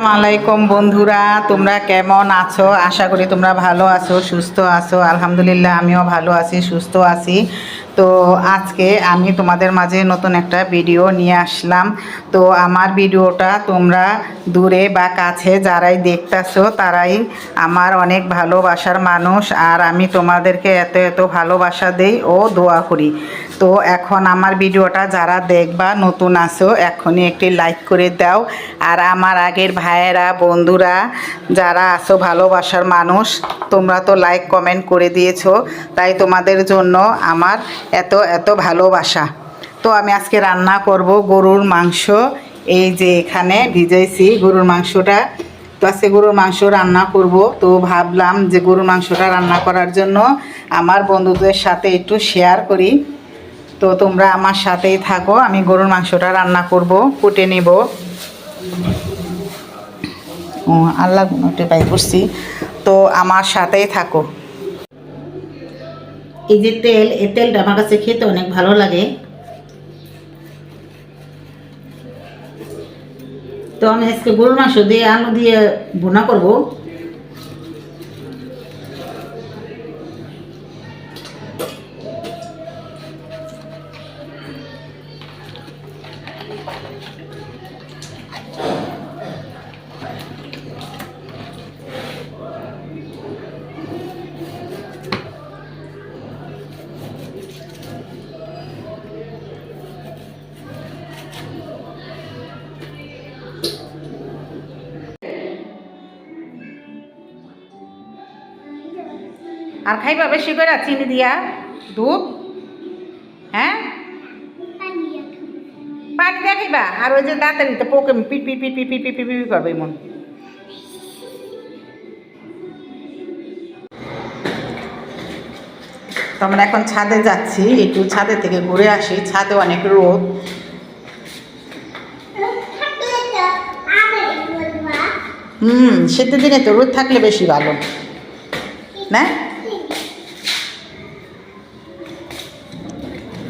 আলাইকুম বন্ধুরা, তোমরা কেমন আছো? আশা করি তোমরা ভালো আছো, সুস্থ আছো। আলহামদুলিল্লাহ, আমিও ভালো আছি, সুস্থ আছি। তো আজকে আমি তোমাদের মাঝে নতুন একটা ভিডিও নিয়ে আসলাম। তো আমার ভিডিওটা তোমরা দূরে বা কাছে যারাই দেখতেছো, তারাই আমার অনেক ভালোবাসার মানুষ। আর আমি তোমাদেরকে এত এত ভালোবাসা দেই ও দোয়া করি। তো এখন আমার ভিডিওটা যারা দেখবা, নতুন আসো এখনই একটি লাইক করে দাও। আর আমার আগের ভাইয়েরা, বন্ধুরা, যারা আসো ভালোবাসার মানুষ, তোমরা তো লাইক কমেন্ট করে দিয়েছ। তাই তোমাদের জন্য আমার এত এত ভালোবাসা। তো আমি আজকে রান্না করব গরুর মাংস। এই যে এখানে ভিজাইছি গরুর মাংসটা। তো আজকে গরুর মাংস রান্না করব। তো ভাবলাম যে গরুর মাংসটা রান্না করার জন্য আমার বন্ধুদের সাথে একটু শেয়ার করি। তো তোমরা আমার সাথেই থাকো, আমি গরুর মাংসটা রান্না করব, কুটে নিব। ও, আল্লাহ গুণটি বাই করছি। তো আমার সাথেই থাকো। এই যে তেল, এই তেলটা আমার কাছে খেতে অনেক ভালো লাগে। তো আমি আজকে গরুর মাংস দিয়ে আলু দিয়ে ভুনা করব। আর খাইবা বেশি করে চিনি দিয়া, দুধ হ্যাঁ? পানি দিয়া খাইবা। আর ওই যে দাঁতের তো পোকে পিট পিট পিট পিট পিট পিট পিপি করবে মন তো আমরা এখন ছাদে যাচ্ছি, একটু ছাদে থেকে ঘুরে আসি। ছাদে অনেক রোদ। হুম, শীতের দিনে তো রোদ থাকলে বেশি ভালো। না?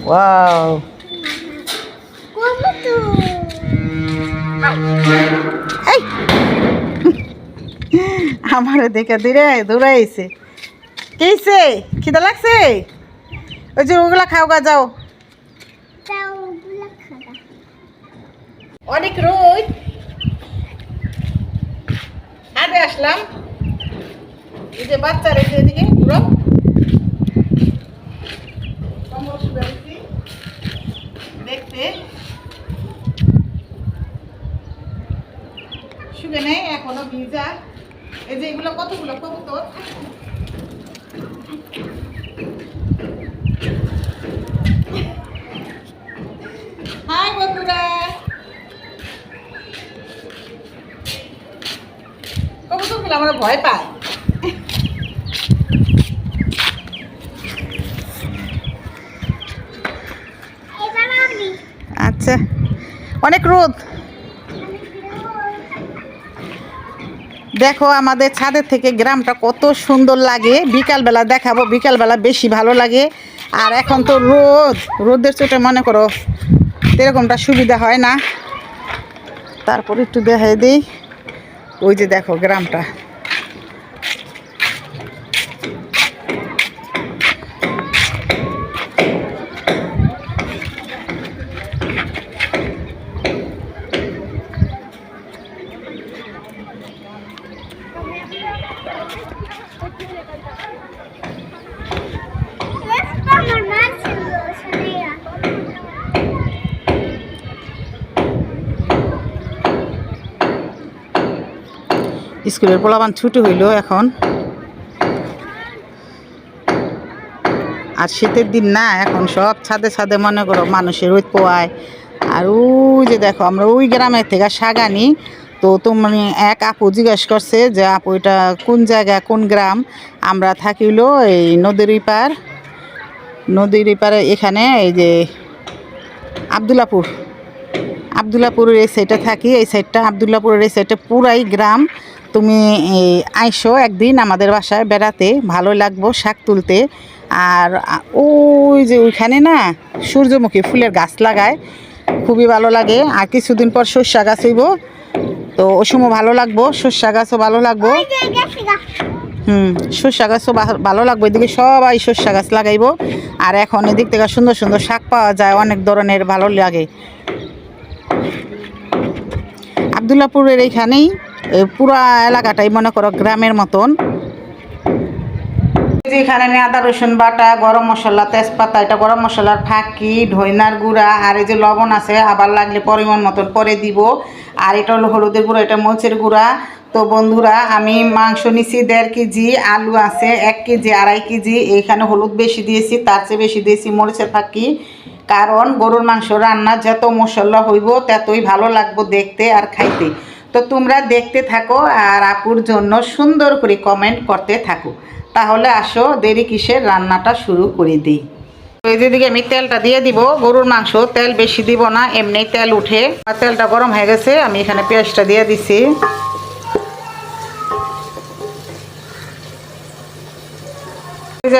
ওয়াও আমারে দেখে দূরে দূরে দৌড়াইছে কেছে খিদা লাগছে? ওই যে ওগুলা খাও গা যাও। অনেক রোদ। আগে আসলাম। এই যে বাচ্চা রেখে এদিকে পুরো কম্বল শুয়ে দিছি। দেখতে নেই এখনও ভিজা। এই যে এগুলো কতগুলো কবুতর? হাই বন্ধুরা। কবুতরগুলো আমরা ভয় পায় আচ্ছা অনেক রোদ। দেখো আমাদের ছাদের থেকে গ্রামটা কত সুন্দর লাগে। বিকালবেলা দেখাবো, বিকালবেলা বেশি ভালো লাগে। আর এখন তো রোদ, রোদের চোটে মনে করো এরকমটা সুবিধা হয় না। তারপর একটু দেখাই দিই। ওই যে দেখো গ্রামটা। স্কুলের পোলাবান ছুটি হইল এখন। আর শীতের দিন না, এখন সব ছাদে ছাদে মনে করো মানুষের রোদ পোয়ায়। আর ওই যে দেখো, আমরা ওই গ্রামের থেকে আনি তো তুমি এক আপু জিজ্ঞেস করছে যে আপু এটা কোন জায়গা কোন গ্রাম? আমরা থাকিল এই নদীর পার নদীর পারে এখানে এই যে আবদুল্লাপুর। আবদুল্লাপুরের এই সাইডটা থাকি এই সাইডটা আবদুল্লাপুরের এই সাইডটা পুরাই গ্রাম। তুমি এই, আইসো একদিন আমাদের বাসায় বেড়াতে ভালো লাগবো শাক তুলতে। আর ওই যে ওইখানে না সূর্যমুখী ফুলের গাছ লাগায় খুবই ভালো লাগে। আর কিছুদিন পর সর্ষা গাছ হইব। তো ওই ভালো লাগবো, সর্ষা গাছও ভালো লাগবো। হুম, সর্ষা গাছও ভালো লাগবো, এদিকে সবাই সর্ষা গাছ লাগাইবো। আর এখন এদিক থেকে সুন্দর সুন্দর শাক পাওয়া যায়, অনেক ধরনের ভালো লাগে। আবদুল্লাপুরের এইখানেই পুরা এলাকাটাই মনে করো গ্রামের মতন। এখানে আদা, রসুন বাটা, গরম মশলা, তেজপাতা, এটা গরম মশলার ফাঁকি ঢইনার গুঁড়া, আর এই যে লবণ আছে, আবার লাগলে পরিমাণ মতন পরে দিব। আর এটা হলো হলুদের গুঁড়া, এটা মরিচের গুঁড়া। তো বন্ধুরা, আমি মাংস নিছি দেড় কেজি, আলু আছে এক কেজি, আড়াই কেজি। এইখানে হলুদ বেশি দিয়েছি, তার চেয়ে বেশি দিয়েছি মরিচের ফাঁকি। কারণ গরুর মাংস রান্না যত মশলা হইব, ততই ভালো লাগবো দেখতে আর খাইতে। তো তোমরা দেখতে থাকো আর আপুর জন্য সুন্দর করে কমেন্ট করতে থাকো। তাহলে আসো, দেরি কিসের? রান্নাটা শুরু করে দিই। তো এই আমি তেলটা দিয়ে দিব। গরুর মাংস, তেল বেশি দিব না, এমনি তেল উঠে। তেলটা গরম হয়ে গেছে, আমি এখানে পেঁয়াজটা দিয়ে দিছি।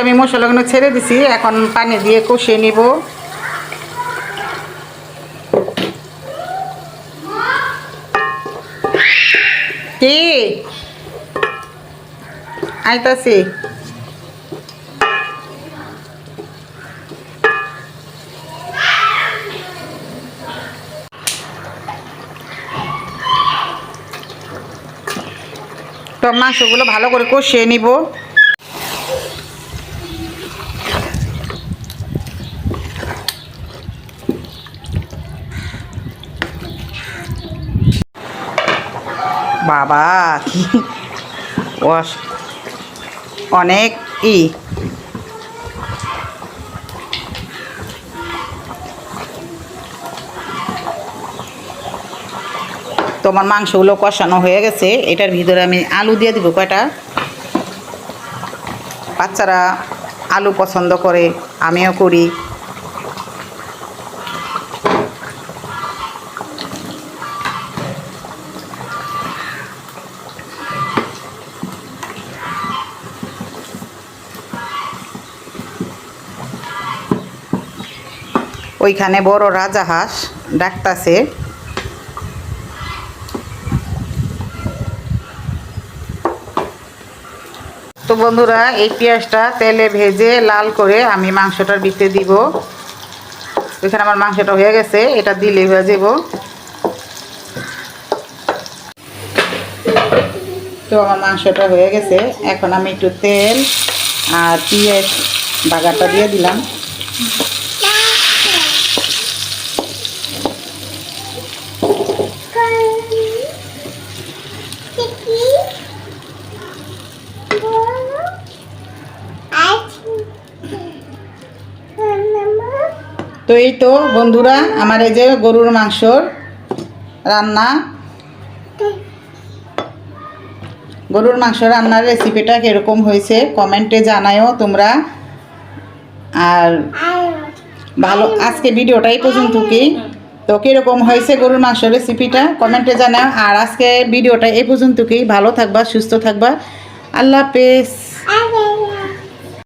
আমি মশলাগুলো ছেড়ে দিছি, এখন পানি দিয়ে কষিয়ে নিব। কি? আইতাছি। তো মাংসগুলো ভালো করে কষিয়ে নিব। বাবা কি অনেক ই। তোমার মাংসগুলো কষানো হয়ে গেছে, এটার ভিতরে আমি আলু দিয়ে দিব কয়টা? বাচ্চারা আলু পছন্দ করে, আমিও করি। ওইখানে বড় রাজা হাঁস ডাকতাছে। তো বন্ধুরা, এই পেঁয়াজটা তেলে ভেজে লাল করে আমি মাংসটার ভিতরে দিব। এখানে আমার মাংসটা হয়ে গেছে, এটা দিলে হয়ে যাব। তো আমার মাংসটা হয়ে গেছে, এখন আমি একটু তেল আর পেঁয়াজ বাগারটা দিয়ে দিলাম। তো এই তো বন্ধুরা, আমার এই যে গরুর মাংসর রান্না। গরুর মাংস রান্নার রেসিপিটা কীরকম হয়েছে কমেন্টে জানায়ও তোমরা। আর ভালো, আজকে ভিডিওটাই পর্যন্ত কি তো কীরকম হয়েছে গরুর মাংস রেসিপিটা কমেন্টে জানাও। আর আজকে ভিডিওটা এই পর্যন্ত কি ভালো থাকবা, সুস্থ থাকবা। আল্লাহ হাফেজ।